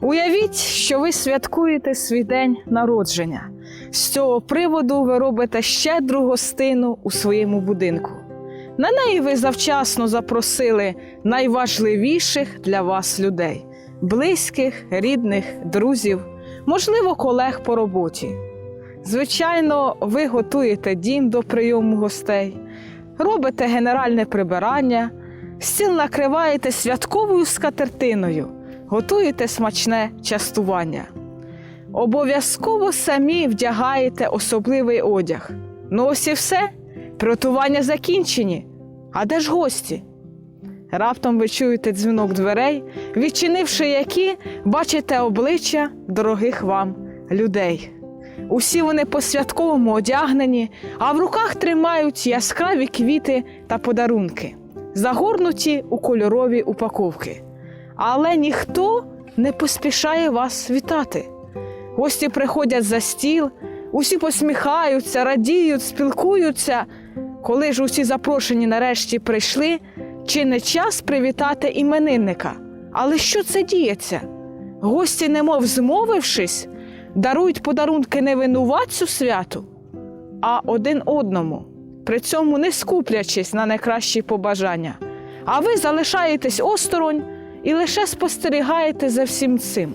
Уявіть, що ви святкуєте свій день народження. З цього приводу ви робите щедру гостину у своєму будинку. На неї ви завчасно запросили найважливіших для вас людей близьких, рідних, друзів, можливо, колег по роботі. Звичайно, ви готуєте дім до прийому гостей, робите генеральне прибирання, стіл накриваєте святковою скатертиною, готуєте смачне частування. Обов'язково самі вдягаєте особливий одяг. Ну ось і все. Приготування закінчені. А де ж гості? Раптом ви чуєте дзвінок дверей, відчинивши які, бачите обличчя дорогих вам людей. Усі вони по-святковому одягнені, а в руках тримають яскраві квіти та подарунки, загорнуті у кольорові упаковки. Але ніхто не поспішає вас вітати. Гості приходять за стіл, усі посміхаються, радіють, спілкуються. Коли ж усі запрошені нарешті прийшли, чи не час привітати іменинника? Але що це діється? Гості, немов змовившись, дарують подарунки не винуватцю святу, а один одному, при цьому не скуплячись на найкращі побажання. А ви залишаєтесь осторонь і лише спостерігаєте за всім цим.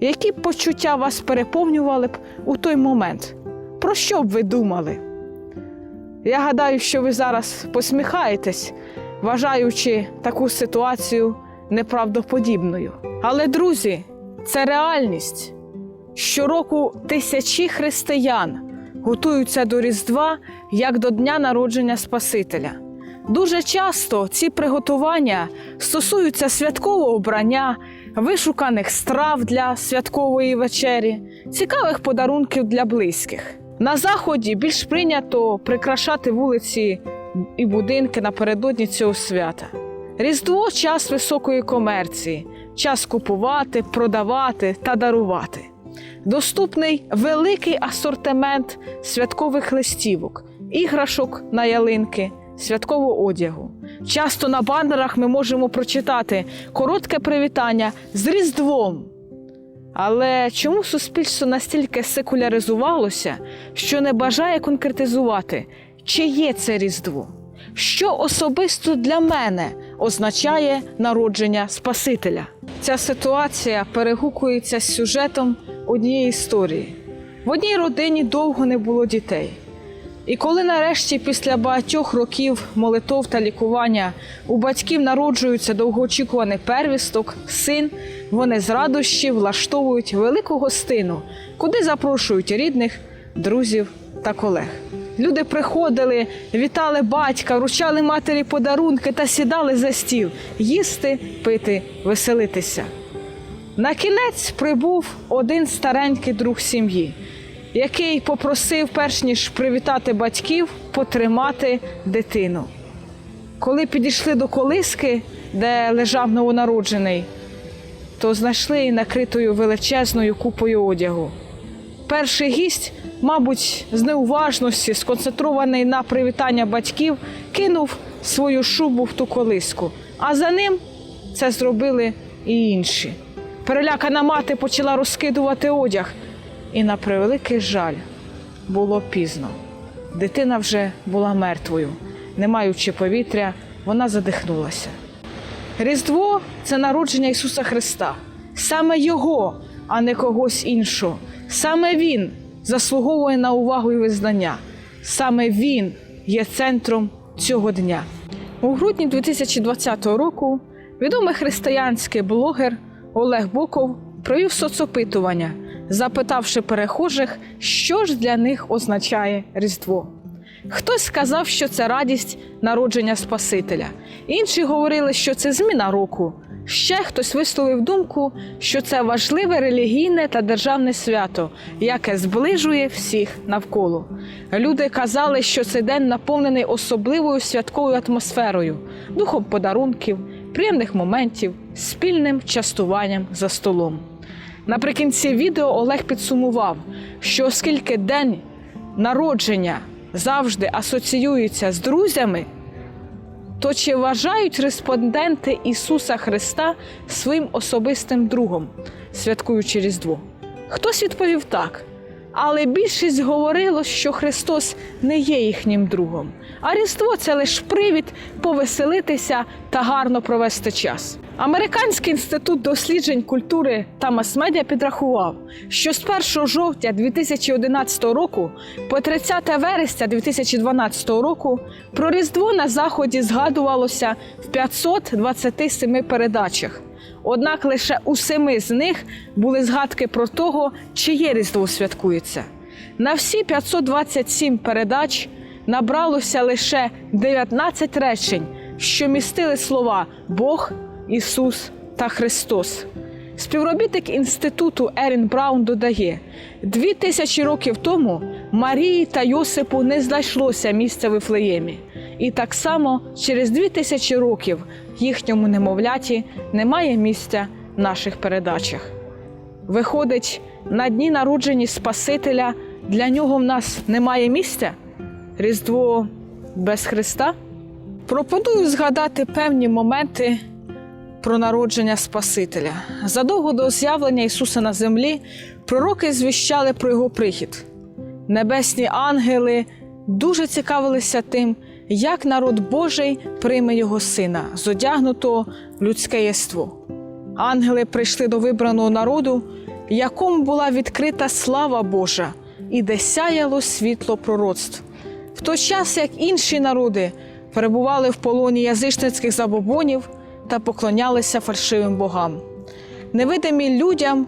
Які почуття вас переповнювали б у той момент? Про що б ви думали? Я гадаю, що ви зараз посміхаєтесь, вважаючи таку ситуацію неправдоподібною. Але, друзі, це реальність. Щороку тисячі християн готуються до Різдва як до Дня народження Спасителя. Дуже часто ці приготування стосуються святкового обрання, вишуканих страв для святкової вечері, цікавих подарунків для близьких. На заході більш прийнято прикрашати вулиці і будинки напередодні цього свята. Різдво час високої комерції, час купувати, продавати та дарувати. Доступний великий асортимент святкових листівок, іграшок на ялинки, святкового одягу. Часто на банерах ми можемо прочитати коротке привітання з Різдвом. Але чому суспільство настільки секуляризувалося, що не бажає конкретизувати, чи є це Різдво? Що особисто для мене означає народження Спасителя? Ця ситуація перегукується з сюжетом однієї історії. В одній родині довго не було дітей. І коли нарешті, після багатьох років молитов та лікування, у батьків народжується довгоочікуваний первісток, син, вони з радощів влаштовують велику гостину, куди запрошують рідних, друзів та колег. Люди приходили, вітали батька, вручали матері подарунки та сідали за стіл їсти, пити, веселитися. На кінець прибув один старенький друг сім'ї, який попросив, перш ніж привітати батьків, потримати дитину. Коли підійшли до колиски, де лежав новонароджений, то знайшли її накритою величезною купою одягу. Перший гість, мабуть, з неуважності, сконцентрований на привітання батьків, кинув свою шубу в ту колиску, а за ним це зробили і інші. Перелякана мати почала розкидувати одяг, і на превеликий жаль було пізно. Дитина вже була мертвою, не маючи повітря, вона задихнулася. Різдво це народження Ісуса Христа, саме Його, а не когось іншого. Саме Він заслуговує на увагу і визнання. Саме Він є центром цього дня. У грудні 2020 року відомий християнський блогер Олег Боков провів соцопитування, запитавши перехожих, що ж для них означає Різдво. Хтось сказав, що це радість народження Спасителя. Інші говорили, що це зміна року. Ще хтось висловив думку, що це важливе релігійне та державне свято, яке зближує всіх навколо. Люди казали, що цей день наповнений особливою святковою атмосферою, духом подарунків, приємних моментів, спільним частуванням за столом. Наприкінці відео Олег підсумував, що оскільки день народження завжди асоціюється з друзями, То чи вважають респонденти Ісуса Христа своїм особистим другом, святкуючи Різдво? Хтось відповів так. Але більшість говорило, що Христос не є їхнім другом, а Різдво це лише привід повеселитися та гарно провести час. Американський інститут досліджень культури та мас-медіа підрахував, що з 1 жовтня 2011 року по 30 вересня 2012 року про Різдво на заході згадувалося в 527 передачах. Однак лише у семи з них були згадки про того, чиє Різдво святкується. На всі 527 передач набралося лише 19 речень, що містили слова Бог, Ісус та Христос. Співробітник інституту Ерін Браун додає: дві тисячі років тому Марії та Йосипу не знайшлося місця в Іфлеємі. І так само через дві тисячі років їхньому немовляті немає місця в наших передачах. Виходить, на дні народжені Спасителя для нього в нас немає місця? Різдво без Христа? Пропоную згадати певні моменти про народження Спасителя. Задовго до з'явлення Ісуса на землі пророки звіщали про його прихід. Небесні ангели дуже цікавилися тим, як народ Божий прийме його сина, зодягнутого в людське єство. Ангели прийшли до вибраного народу, якому була відкрита слава Божа, і де сяяло світло пророцтв. В той час, як інші народи перебували в полоні язичницьких забобонів та поклонялися фальшивим богам. Невидимі людям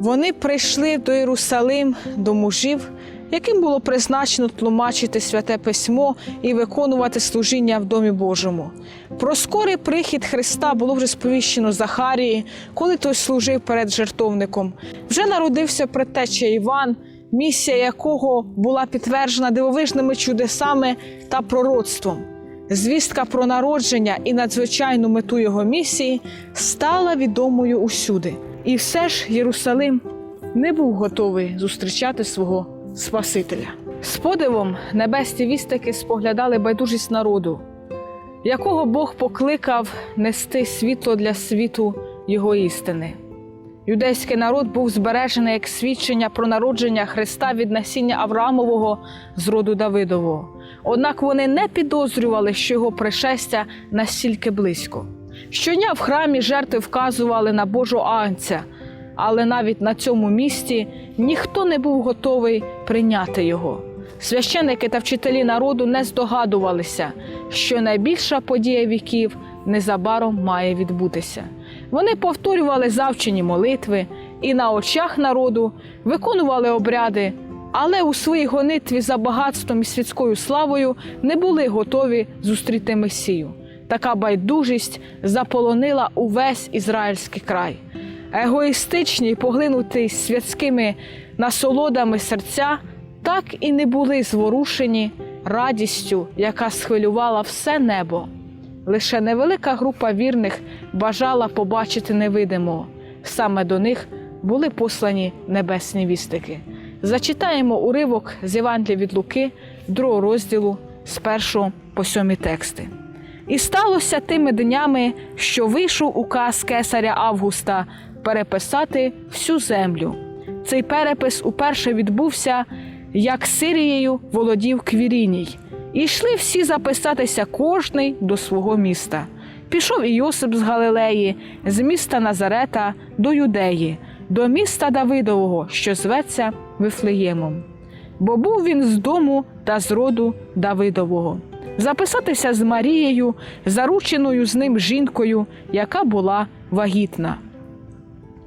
вони прийшли до Єрусалим, до мужів, яким було призначено тлумачити святе письмо і виконувати служіння в Домі Божому. Про скорий прихід Христа було вже сповіщено Захарії, коли той служив перед жертовником. Вже народився предтеча Іван, місія якого була підтверджена дивовижними чудесами та пророцтвом. Звістка про народження і надзвичайну мету його місії стала відомою усюди. І все ж Єрусалим не був готовий зустрічати свого Спасителя. З подивом небесні вістики споглядали байдужість народу, якого Бог покликав нести світло для світу його істини. Юдейський народ був збережений як свідчення про народження Христа від насіння Авраамового з роду Давидового. Однак вони не підозрювали, що його пришестя настільки близько. Щодня в храмі жертви вказували на Божу Анця, але навіть на цьому місці ніхто не був готовий прийняти його. Священники та вчителі народу не здогадувалися, що найбільша подія віків незабаром має відбутися. Вони повторювали завчені молитви і на очах народу виконували обряди, але у своїй гонитві за багатством і світською славою не були готові зустріти Месію. Така байдужість заполонила увесь ізраїльський край. Егоїстичні, поглинуті святськими насолодами серця, так і не були зворушені радістю, яка схвилювала все небо. Лише невелика група вірних бажала побачити невидимого. Саме до них були послані небесні вістики. Зачитаємо уривок з Євангелія від Луки, другого розділу з першого по сьомі тексти. І сталося тими днями, що вийшов указ кесаря Августа переписати всю землю. Цей перепис уперше відбувся, як Сирією володів Квіріній. І йшли всі записатися кожний до свого міста. Пішов і Йосип з Галилеї, з міста Назарета до Юдеї, до міста Давидового, що зветься Вифлеємом. Бо був він з дому та з роду Давидового. Записатися з Марією, зарученою з ним жінкою, яка була вагітна.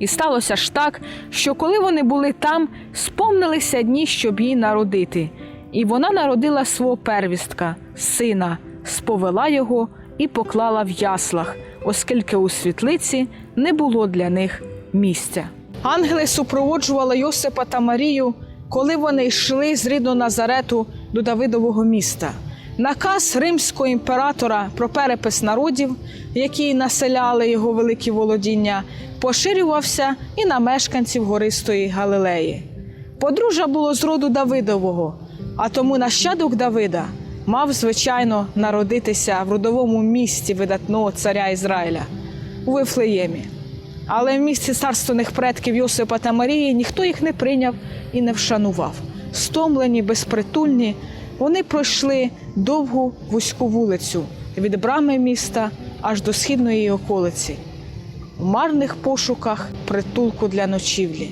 І сталося ж так, що коли вони були там, сповнилися дні, щоб їй народити. І вона народила свого первістка, сина, сповела його і поклала в яслах, оскільки у світлиці не було для них місця. Ангели супроводжували Йосипа та Марію, коли вони йшли з рідного Назарету до Давидового міста. Наказ римського імператора про перепис народів, які населяли його великі володіння, поширювався і на мешканців гористої Галилеї. Подружжя було з роду Давидового, а тому нащадок Давида мав, звичайно, народитися в родовому місті видатного царя Ізраїля у Вифлеємі. Але в місці царственних предків Йосипа та Марії ніхто їх не прийняв і не вшанував. Стомлені, безпритульні, вони пройшли довгу вузьку вулицю від брами міста аж до східної околиці в марних пошуках притулку для ночівлі.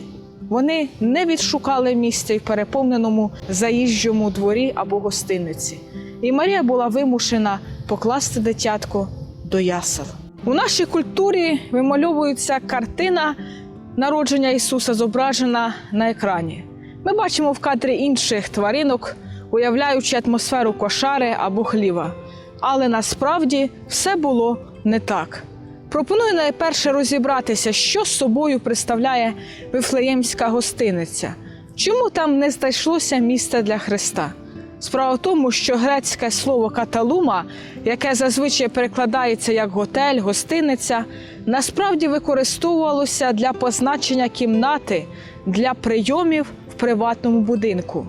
Вони не відшукали місця в переповненому заїжджому дворі або гостиниці. І Марія була вимушена покласти дитятко до ясел. У нашій культурі вимальовується картина народження Ісуса, зображена на екрані. Ми бачимо в кадрі інших тваринок, уявляючи атмосферу кошари або хліва. Але насправді все було не так. Пропоную найперше розібратися, що з собою представляє Вифлеємська гостиниця. Чому там не знайшлося місця для Христа? Справа в тому, що грецьке слово каталума, яке зазвичай перекладається як готель, гостиниця, насправді використовувалося для позначення кімнати для прийомів в приватному будинку.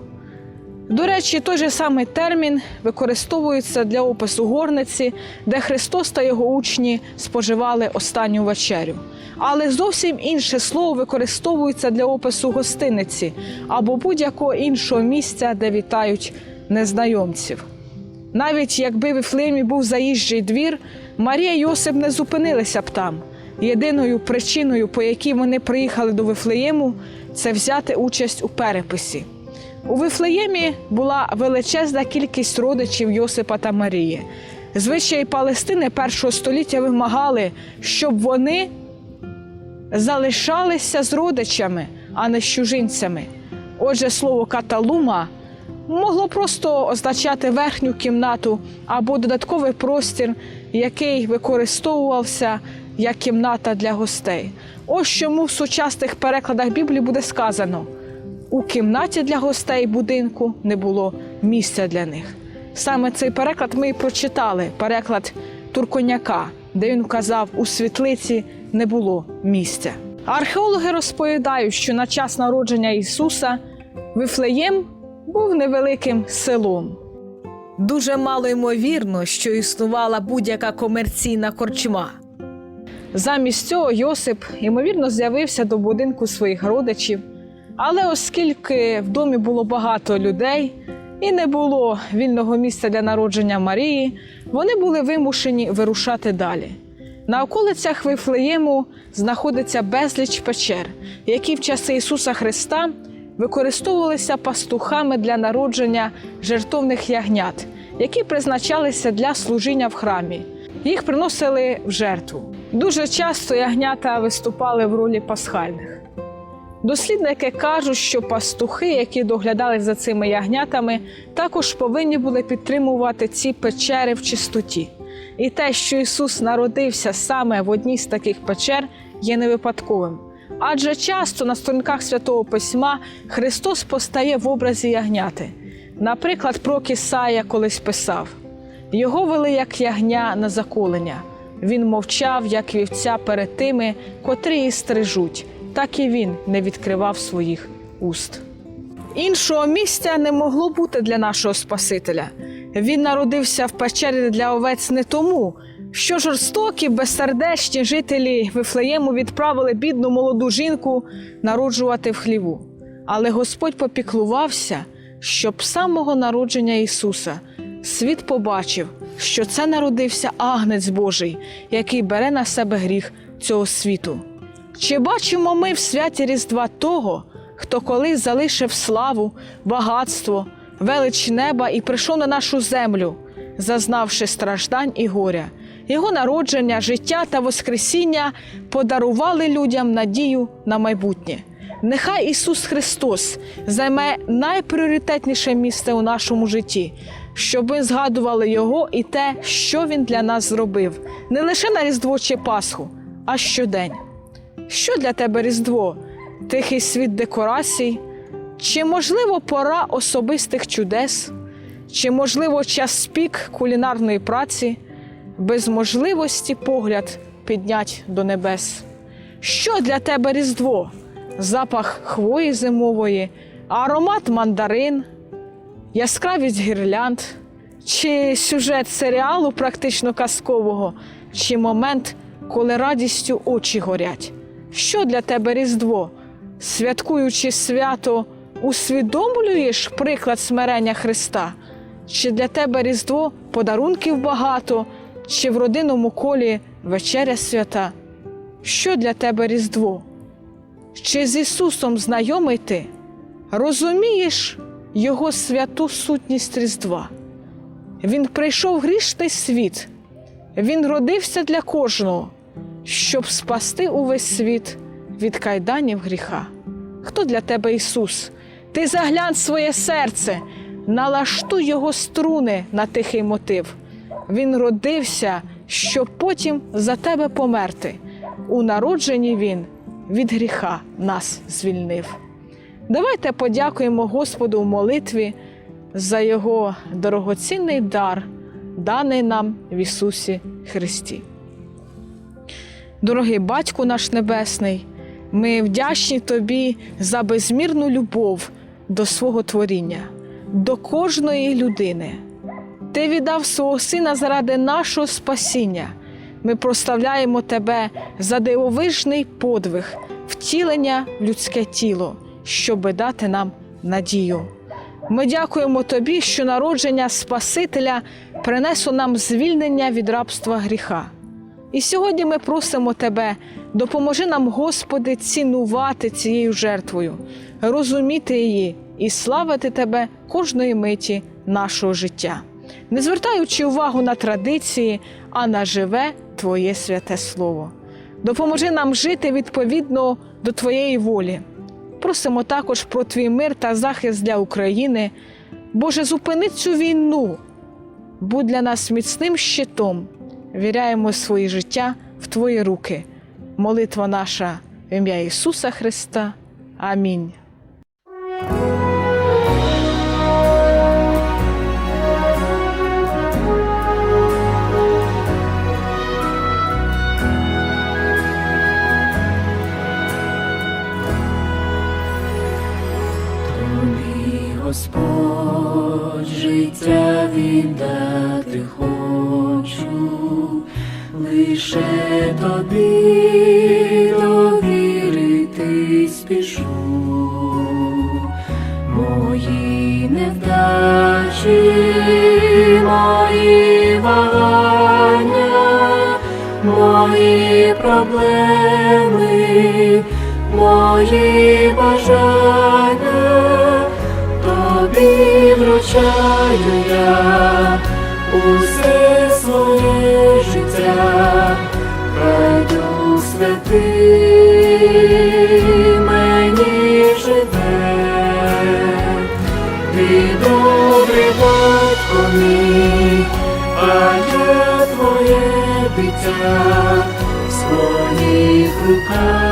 До речі, той же самий термін використовується для опису горниці, де Христос та його учні споживали останню вечерю. Але зовсім інше слово використовується для опису гостиниці або будь-якого іншого місця, де вітають незнайомців. Навіть якби в Іфлеємі був заїжджий двір, Марія і Йосип не зупинилися б там. Єдиною причиною, по якій вони приїхали до Вифлеєму, це взяти участь у переписі. У Вифлеємі була величезна кількість родичів Йосипа та Марії. Звичаї Палестини першого століття вимагали, щоб вони залишалися з родичами, а не з чужинцями. Отже, слово каталума могло просто означати верхню кімнату або додатковий простір, який використовувався як кімната для гостей. Ось чому в сучасних перекладах Біблії буде сказано: у кімнаті для гостей будинку не було місця для них. Саме цей переклад ми і прочитали, переклад Турконяка, де він вказав, у світлиці не було місця. Археологи розповідають, що на час народження Ісуса Вифлеєм був невеликим селом. Дуже мало ймовірно, що існувала будь-яка комерційна корчма. Замість цього Йосип, ймовірно, з'явився до будинку своїх родичів. Але оскільки в домі було багато людей і не було вільного місця для народження Марії, вони були вимушені вирушати далі. На околицях Вифлеєму знаходиться безліч печер, які в часи Ісуса Христа використовувалися пастухами для народження жертовних ягнят, які призначалися для служіння в храмі. Їх приносили в жертву. Дуже часто ягнята виступали в ролі пасхальних. Дослідники кажуть, що пастухи, які доглядали за цими ягнятами, також повинні були підтримувати ці печери в чистоті. І те, що Ісус народився саме в одній з таких печер, є не випадковим. Адже часто на сторінках святого письма Христос постає в образі ягняти. Наприклад, про Кисая колись писав: його вели як ягня на заколення. Він мовчав, як вівця перед тими, котрі її стрижуть, так і він не відкривав своїх уст. Іншого місця не могло бути для нашого Спасителя. Він народився в печері для овець не тому, що жорстокі, безсердечні жителі Вифлеєму відправили бідну молоду жінку народжувати в хліву. Але Господь попіклувався, щоб з самого народження Ісуса світ побачив, що це народився агнець Божий, який бере на себе гріх цього світу. Чи бачимо ми в святі Різдва того, хто колись залишив славу, багатство, велич неба і прийшов на нашу землю, зазнавши страждань і горя? Його народження, життя та Воскресіння подарували людям надію на майбутнє. Нехай Ісус Христос займе найпріоритетніше місце у нашому житті, щоб ми згадували Його і те, що Він для нас зробив, не лише на Різдво чи Пасху, а щодень. Що для тебе Різдво? Тихий світ декорацій? Чи можливо пора особистих чудес? Чи можливо час пік кулінарної праці, без можливості погляд піднять до небес? Що для тебе Різдво? Запах хвої зимової, аромат мандарин, яскравість гірлянд, чи сюжет серіалу практично казкового, чи момент, коли радістю очі горять. Що для тебе Різдво? Святкуючи свято, усвідомлюєш приклад смирення Христа? Чи для тебе Різдво подарунків багато, чи в родинному колі вечеря свята? Що для тебе Різдво? Чи з Ісусом знайомий ти? Розумієш Його святу сутність Різдва? Він прийшов в грішний світ, Він родився для кожного, щоб спасти увесь світ від кайданів гріха. Хто для тебе Ісус? Ти заглянь своє серце, налаштуй його струни на тихий мотив. Він родився, щоб потім за тебе померти. У народженні Він від гріха нас звільнив. Давайте подякуємо Господу в молитві за Його дорогоцінний дар, даний нам в Ісусі Христі. Дорогий Батьку наш Небесний, ми вдячні Тобі за безмірну любов до свого творіння, до кожної людини. Ти віддав свого Сина заради нашого спасіння. Ми прославляємо Тебе за дивовижний подвиг, втілення в людське тіло, щоби дати нам надію. Ми дякуємо Тобі, що народження Спасителя принесло нам звільнення від рабства гріха. І сьогодні ми просимо Тебе, допоможи нам, Господи, цінувати цією жертвою, розуміти її і славити Тебе кожної миті нашого життя, не звертаючи увагу на традиції, а на живе Твоє святе Слово. Допоможи нам жити відповідно до Твоєї волі. Просимо також про твій мир та захист для України. Боже, зупини цю війну, будь для нас міцним щитом. Віряємо своє життя в Твої руки. Молитва наша в ім'я Ісуса Христа. Амінь. Проблеми, мої бажання, тобі вручаю я усе своє життя, хай Дух Святий мені живе, ти добрий батько мій, а я твоє дитя в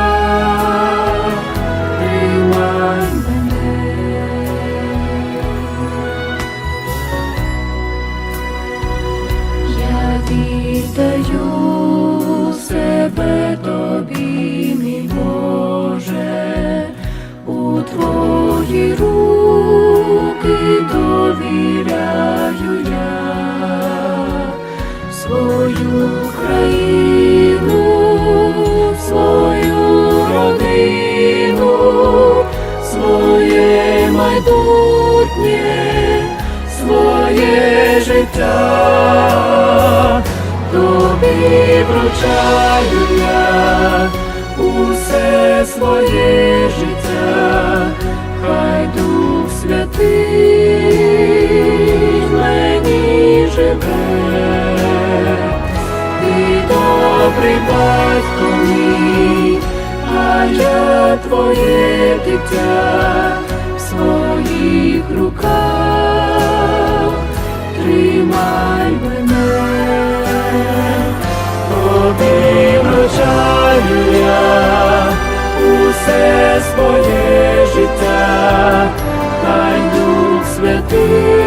Тобі вручаю я усе своє життя, хай Дух Святий мені живе. Ти добрий батько мій, а я твоє дитя в своїх руках, Обіймай мене, тобі вручаю я усе своє життя, хай Дух святий.